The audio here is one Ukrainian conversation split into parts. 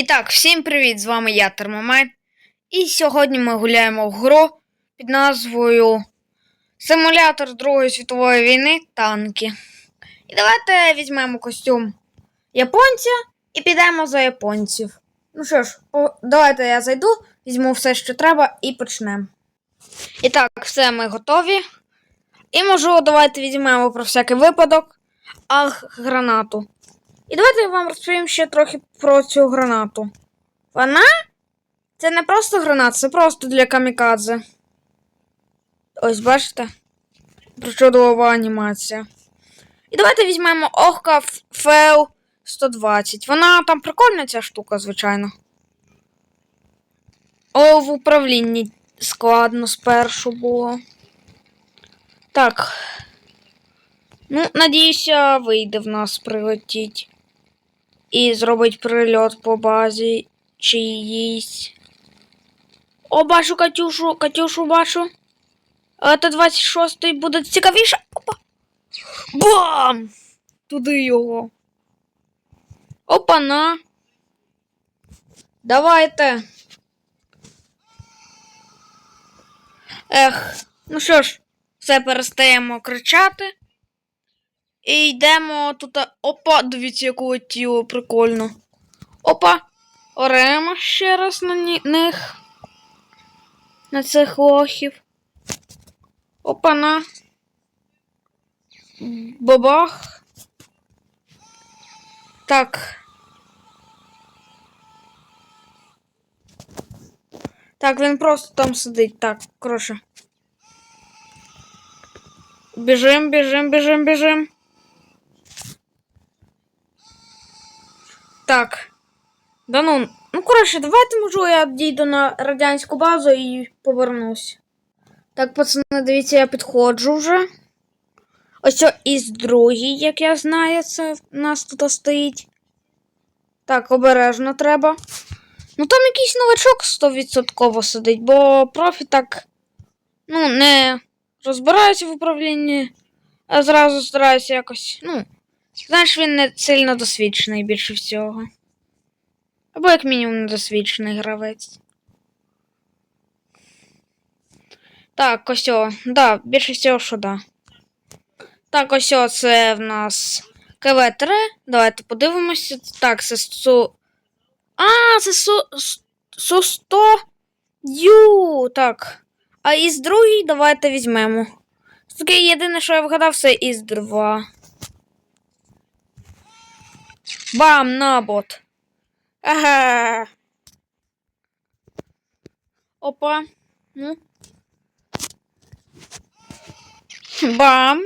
І так, всім привіт! З вами я Термомайн. І сьогодні ми гуляємо в гру під назвою Симулятор Другої світової війни танки. І давайте візьмемо костюм японця і підемо за японців. Ну що ж, давайте я зайду, візьму все, що треба, і почнемо. І так, все ми готові. І можу, давайте візьмемо про всякий випадок ах, гранату. І давайте я вам розповім ще трохи про цю гранату. Вона це не просто граната, це просто для камікадзе. Ось бачите? Причудова анімація. І давайте візьмемо Охка Феу 120. Вона там прикольна ця штука, звичайно. Але в управлінні складно спершу було. Так. Ну, надіюся, вийде в нас прилетіть. І зробить прильот по базі чиїсь. О, бачу Катюшу, Катюшу бачу. Але Т-26 буде цікавіше. Опа. Бам! Туди його. Опа-на. Давайте. Ех, ну що ж, все перестаємо кричати. І йдемо тут. Опа, дивіться, яку летіло, прикольно. Опа. Оремо ще раз на них. На цих лохів. Опа на. Бабах. Так. Так, він просто там сидить. Так, коротше. Біжим, біжим, біжим, біжим. Так. Да ну, ну коротше, давайте можу я дійду на радянську базу і повернусь. Так, пацани, дивіться, я підходжу вже. Ось із другий, як я знаю, це в нас тут стоїть. Так, обережно треба. Ну там якийсь новачок 100% сидить, бо профі так. Ну, не розбирається в управлінні, а зразу старається якось. Ну, знаєш, він не сильно досвідчений більше всього. Або, як мінімум, недосвідчений гравець. Так, ось о, да, більше всього, що да. Так, ось о, це в нас КВ-3. Давайте подивимося. Так, це Су. А, це Су. Су 100 Ю. Так. А із другий давайте візьмемо. Таке єдине, що я вгадав, це із 2. Бам, набот. Ага. Опа. Ну. Бам.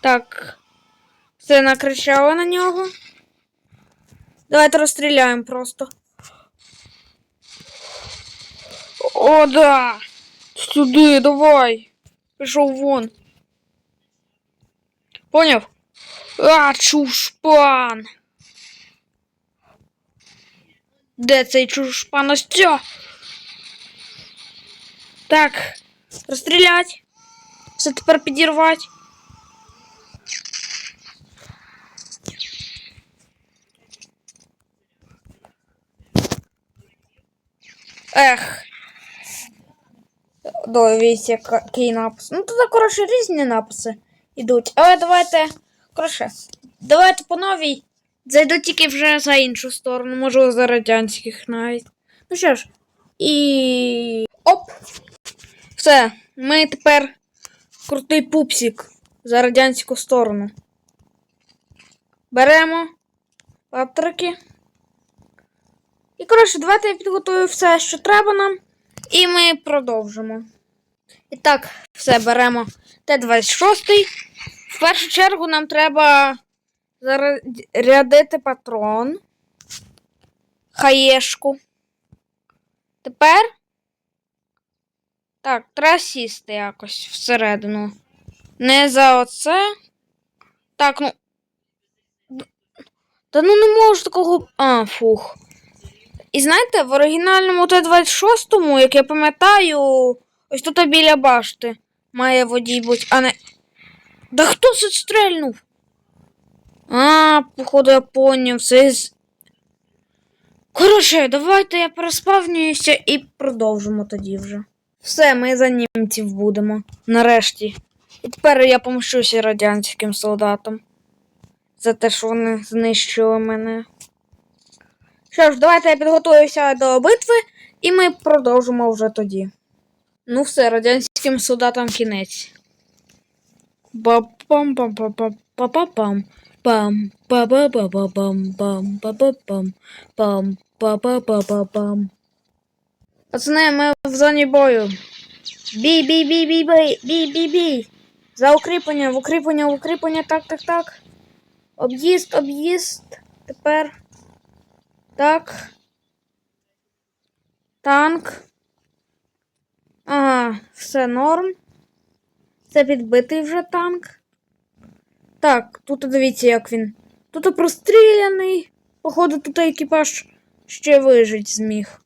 Так. Все накричало на нього. Давайте розстріляємо просто. О, да. Сюди, давай. Пішов вон. Поняв? А, чушпан. Де цей чушпан? Ось цьо. Так, розстрілять. Все тепер підірвати. Ех. Дивіться, який напис. Ну, тут, коротше, різні написи йдуть. Але давайте. Коротше, давайте по новій. Зайду тільки вже за іншу сторону, можу за радянських навіть. Ну що ж, і. Оп! Все, ми тепер крутий пупсик за радянську сторону. Беремо патрики. І, коротше, давайте я підготую все, що треба нам, і ми продовжимо. І так, все беремо Т-26. В першу чергу нам треба зарядити патрон. Хаєшку. Тепер. Так, треба сісти якось всередину. Не за оце. Так, ну. Та ну не можу такого. А, фух. І знаєте, в оригінальному Т-26, як я пам'ятаю, ось тут біля башти має водій бути, а не. Да хто це стрельнув? А, походу, я поняв. Це з. Коротше, давайте я переспавнююся і продовжимо тоді вже. Все, ми за німців будемо. Нарешті. І тепер я помщуся радянським солдатам. За те, що вони знищили мене. Що ж, давайте я підготуюся до битви, і ми продовжимо вже тоді. Ну все, радянським солдатам кінець. Ба-пам пам па па па ба пам пам па па пам пам па па па па Пацани, ми в зоні бою. Бій, бій, бій, бій, бій, бій, бій, бій. За укріплення, в укріплення, в укріплення, так, так, так. Об'їзд, об'їзд. Тепер. Так. Танк. Ага, все норм. Це підбитий вже танк. Так, тут дивіться, як він. Тут простріляний. Походу, тут екіпаж ще вижить зміг.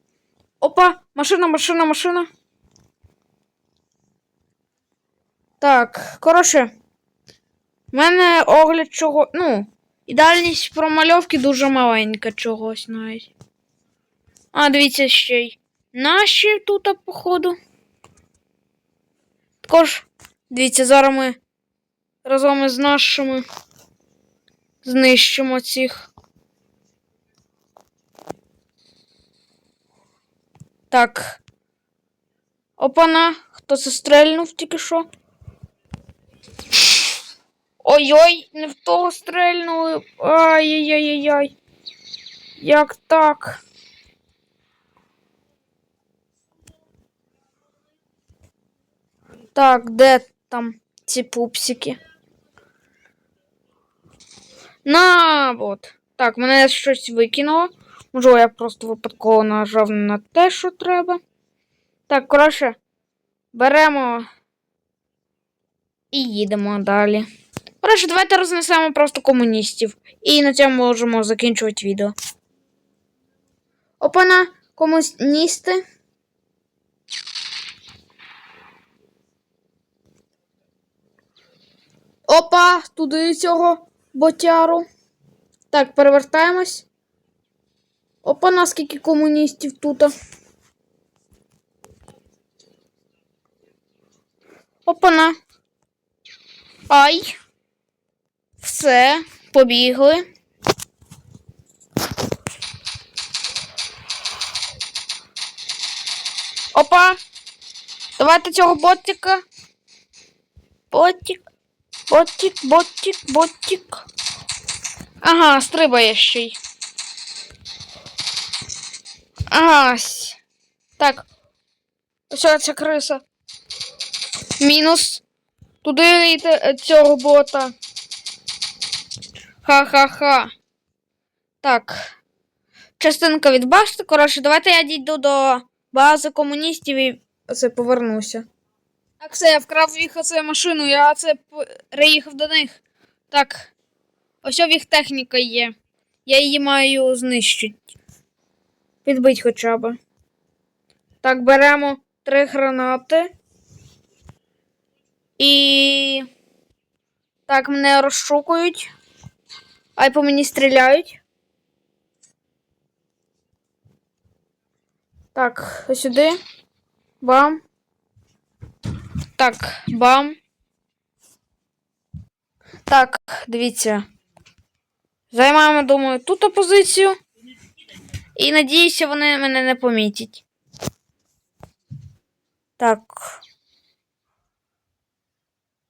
Опа, машина, машина, машина. Так, коротше. В мене огляд чого. Ну, і дальність промальовки дуже маленька чогось навіть. А, дивіться ще й. Наші тут, походу. Також, дивіться, зараз ми разом із нашими знищимо цих. Так. Опана, хто це стрельнув тільки що? Ой-ой, не в того стрельнули. Ай-яй-яй-яй. Як так? Так, де там ці пупсики? На, от. Так, мене щось викинуло. Можливо, я просто випадково нажав на те, що треба. Так, коротше, беремо і їдемо далі. Коротше, давайте рознесемо просто комуністів. І на цьому можемо закінчувати відео. Опана, комуністи. Опа, туди цього ботяру. Так, перевертаємось. Опа, наскільки комуністів тут. Опана. Ай. Все, побігли. Опа. Давайте цього ботика. Ботик. Ботик, ботик, ботик. Ага, стрибає ще й. Ага. Так. Ось ця криса. Мінус. Туди йти цього бота. Ха-ха-ха. Так. Частинка від башти. Коротше, давайте я дійду до бази комуністів і повернуся. Так, все, я вкрав їх оце машину, я це переїхав до них. Так. Ось в їх техніка є. Я її маю знищити. Підбить хоча б. Так, беремо три гранати. І. Так, мене розшукують. Ай по мені стріляють. Так, ось сюди. Бам. Так, бам. Так, дивіться. Займаємо, думаю, тут позицію. І надіюся, вони мене не помітять. Так.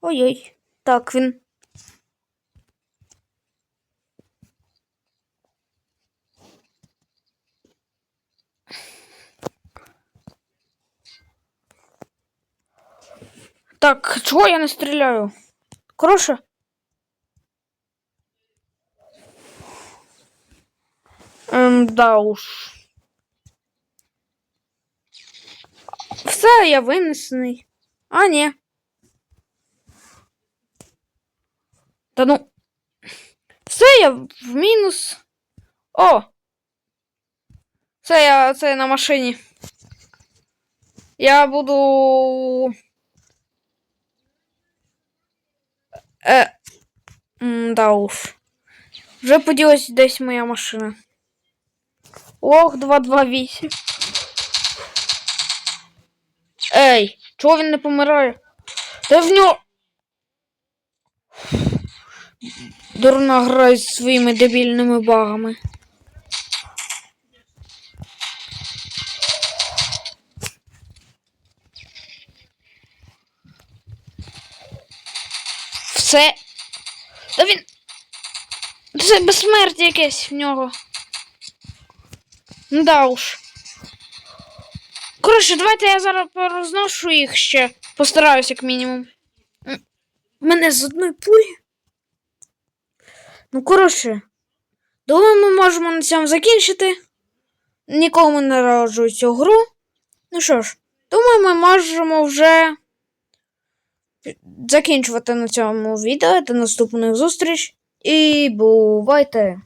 Ой-ой. Так, він. Так, чого я не стріляю? Коротше. Ем, да уж. Все, я винесений. А, ні. Та ну. Все, я в мінус. О! Все, я це на машині. Я буду. Е, м, да уж. Вже поділась десь моя машина. Ох, 228. Ей, чого він не помирає? Та в нього. Дурна грає зі своїми дебільними багами. Все. Та він. Це безсмертя якесь в нього. Ну Да уж. Коротше, давайте я зараз порозношу їх ще. Постараюсь, як мінімум. Мене з одної пулі. Ну, коротше. Думаю, ми можемо на цьому закінчити. Нікому не раджу цю гру. Ну що ж, думаю, ми можемо вже закінчувати на цьому відео. До наступних зустріч. І бувайте!